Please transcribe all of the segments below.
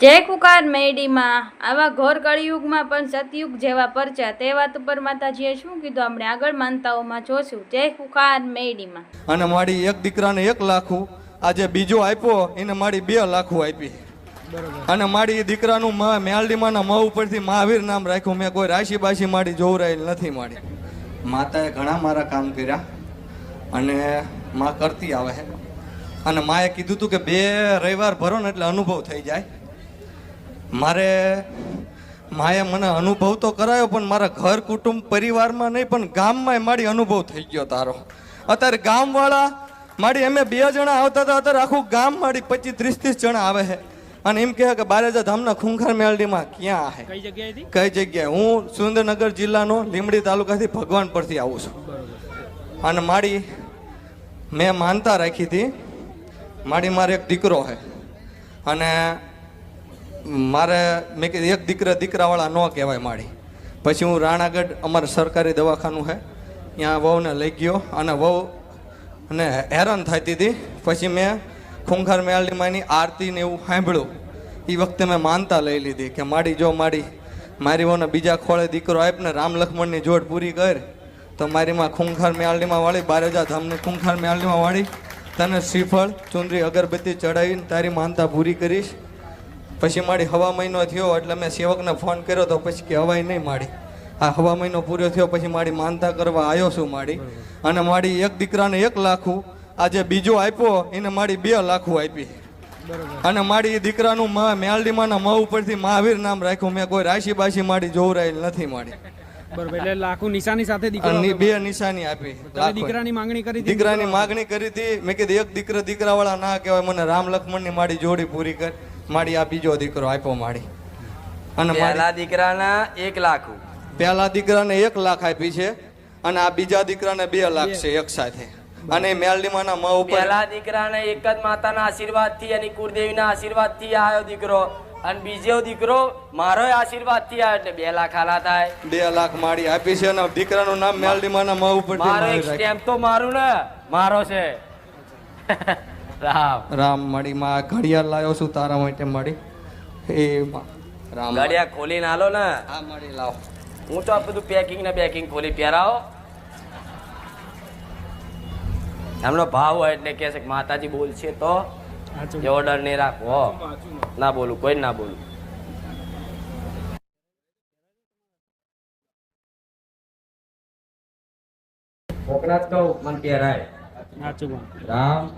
જય કુકાર મેડીમાં. આવા ઘોર કળિયુગમાં પણ સતયુગ જેવા પરચા. તે વાત ઉપર માતાજીએ શું કીધું? આપણે આગળ માનતાઓમાં જોશું. જય કુકાર મેડીમાં. અને મારી એક દીકરાને એક લાખું આજે બીજો આપ્યો, એને મારી બે લાખું આપી. અને મારી દીકરાનું મ- મેલડીમાના મ ઉપરથી મહાવીર નામ રાખ્યું. મેં કોઈ રાશિ બાશી મારી જોવરાયેલ નથી મારી. માતાએ ઘણા મારા કામ કર્યા અને માં કરતી આવે. અને માએ કીધું હતું કે બે રવિવાર ભરો ને એટલે અનુભવ થઈ જાય. મારે માએ મને અનુભવ તો કરાયો પણ મારા ઘર કુટુંબ પરિવારમાં નહીં પણ ગામમાં મારી અનુભવ થઈ ગયો તારો. અત્યારે ગામવાળા મારી અમે બે જણા આવતા હતા અત્યારે આખું ગામ મારી પચીસ ત્રીસ ત્રીસ જણા આવે છે. અને એમ કહે કે બારેજા ધામના ખૂંખાર મેલડીમાં ક્યાં આવે કઈ જગ્યાએ કઈ જગ્યાએ? હું સુરેન્દ્રનગર જિલ્લાનો લીમડી તાલુકાથી ભગવાન પરથી આવું છું. અને મારી મેં માનતા રાખી હતી. મારી મારે એક દીકરો છે. અને મારે, મેં કીધું, એક દીકરા દીકરાવાળા ન કહેવાય મારી પછી હું રાણાગઢ, અમારે સરકારી દવાખાનું છે ત્યાં વહુને લઈ ગયો અને વહુ અને હેરાન થતી હતી પછી મેં ખૂંખાર મેળીમાંની આરતી ને એવું સાંભળ્યું. એ વખતે મેં માનતા લઈ લીધી કે માડી જો માડી મારી વહુને બીજા ખોળે દીકરો આપ ને રામ લક્ષ્મણની જોડ પૂરી કર. તો મારી માં ખૂંખાર મેળડીમાં વાળી, બારેજા ધામને ખૂંખાર મેળડીમાં વાળી, તને શ્રીફળ, ચુંદરી, અગરબત્તી ચડાવીને તારી માનતા પૂરી કરીશ. પછી મારી હવા મહિનો થયો એટલે મેં સેવકને ફોન કર્યો તો પછી કે હવાય નહીં માડી આ હવા મહિનો પૂરો થયો પછી મારી માનતા કરવા આવ્યો છું માડી અને મારી એક દીકરાને એક લાખું આજે બીજો આપ્યો એને મારી બે લાખું આપી. અને મારી દીકરાનું મા મેલડીમાના મ ઉપરથી મહાવીર નામ રાખ્યું. મેં કોઈ રાશિ બાશી મારી જોવરાયેલ નથી મારી. બરોબર એટલે લાખું નિશાની સાથે દીકરો બે નિશાની આપી. દીકરાની માંગણી કરી દીકરાની માગણી કરી હતી. મેં કીધું એક દીકરા દીકરાવાળા ના કહેવાય. મને રામ લક્ષ્મણની મારી જોડી પૂરી કર. મારી આ બીજો દીકરો આપ્યો મારી અને મારી દીકરાના એક લાખ પહેલા દીકરાને એક લાખ આપી છે અને આ બીજા દીકરાને બે લાખ છે એક સાથે. અને મેલડીમાના મા ઉપર પહેલા દીકરાને એક જ માતાના આશીર્વાદથી અને કુળદેવીના આશીર્વાદથી આવ્યો દીકરો. અને બીજો દીકરો મારો આશીર્વાદથી આવ્યો એટલે બે લાખ આલા થાય. બે લાખ મારી આપી છે અને દીકરાનું નામ મેલડીમાના મા ઉપર મારો એક સ્ટેમ્પ તો મારું ને. મારો છે. રામ. રામ મળી માં ઘડિયાળ લાવ્યો છું તારા માટે મળી. એ રામ ઘડિયાળ ખોલીને હાલો ને. હા મળી લાવ. હું તો આ બધું પેકિંગ ને પેકિંગ ખોલી પહેરાવો. એમનો ભાવ હોય એટલે કે છે કે માતાજી બોલશે તો. એ ઓર્ડર નહીં રાખવો ના બોલું કોઈ ના બોલું. કોકના જ કહું મને પહેરાય. રામ.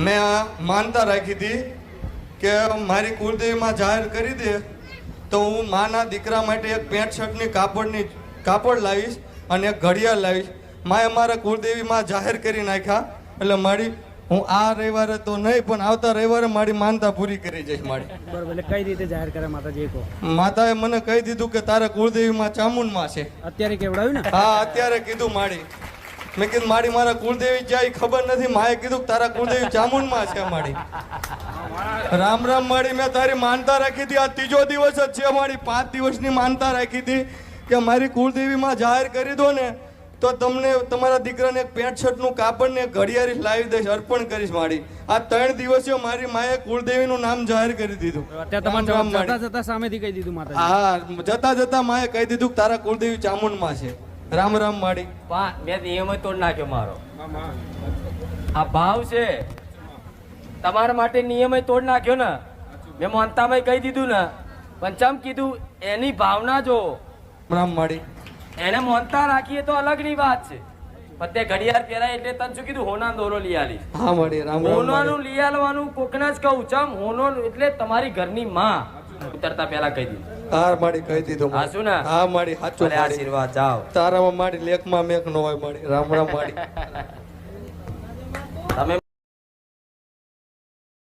મેં આ માનતા રાખી હતી કે મારી કુળદેવીમાં જાહેર કરી દે તો હું માના દીકરા માટે એક પેન્ટ શર્ટની કાપડની કાપડ લાવીશ અને એક ઘડિયાળ લાવીશ માએ મારા કુળદેવીમાં જાહેર કરી નાખ્યા એટલે મારી હું આ રવિવારે તો નહીં પણ આવતા રવિવારે મારી માનતા પૂરી કરી જઈશ મારી. બરોબર એટલે કઈ રીતે જાહેર કરે માતાજી કહો? માતાએ મને કહી દીધું કે તારા કુળદેવીમાં ચામુંડમાં છે. અત્યારે કેવડાવ્યું ને? હા અત્યારે કીધું મારી. મેં કીધું મારી મારા કુળદેવી જાય ખબર નથી. માએ કીધું કે તારા કુળદેવી ચામુંડમાં છે મારી રામ રામ મારી મેં તારી માનતા રાખી હતી. આ ત્રીજો દિવસ જ છે મારી પાંચ દિવસની માનતા રાખી હતી કે મારી કુળદેવીમાં જાહેર કરી દો ને તો તમને તમારા દીકરાને એક પેન્ટ શર્ટનું કાપડ ને ઘડિયાળી લાવી દઈશ અર્પણ કરીશ મારી. આ ત્રણ દિવસે મારી માએ કુળદેવીનું નામ જાહેર કરી દીધું. જતા સામેથી કહી દીધું માતા હા જતા જતા માએ કહી દીધું કે તારા કુળદેવી ચામુંડમાં છે. રામ રામ માડી મેં નિયમ તોડ નાખ્યો મારો. આ ભાવ છે. તમારા માટે નિયમ તોડ નાખ્યો ને. મેં મોનતામાં કહી દીધું ને. પંચમ કીધું એની ભાવના જો. રામ માડી એને મોનતા રાખીએ તો અલગની વાત છે. પણ તે ઘડિયાળ પહેરાય એટલે તને શું કીધું? હોના દોરો લઈ આલી હા માડી રામ હોનાનું. લઈ આલવાનું કોકને જ કહું. ચમ હોનો એટલે તમારી ઘરની માં. ઉતરતા પહેલા કહી દીધું હા માડી કહી દીધું હા, શું ને? હા માડી સાચું આશીર્વાદ જાવ તારામાં માડી લેખમાં મેક નો હોય માડી. રામ રામ માડી.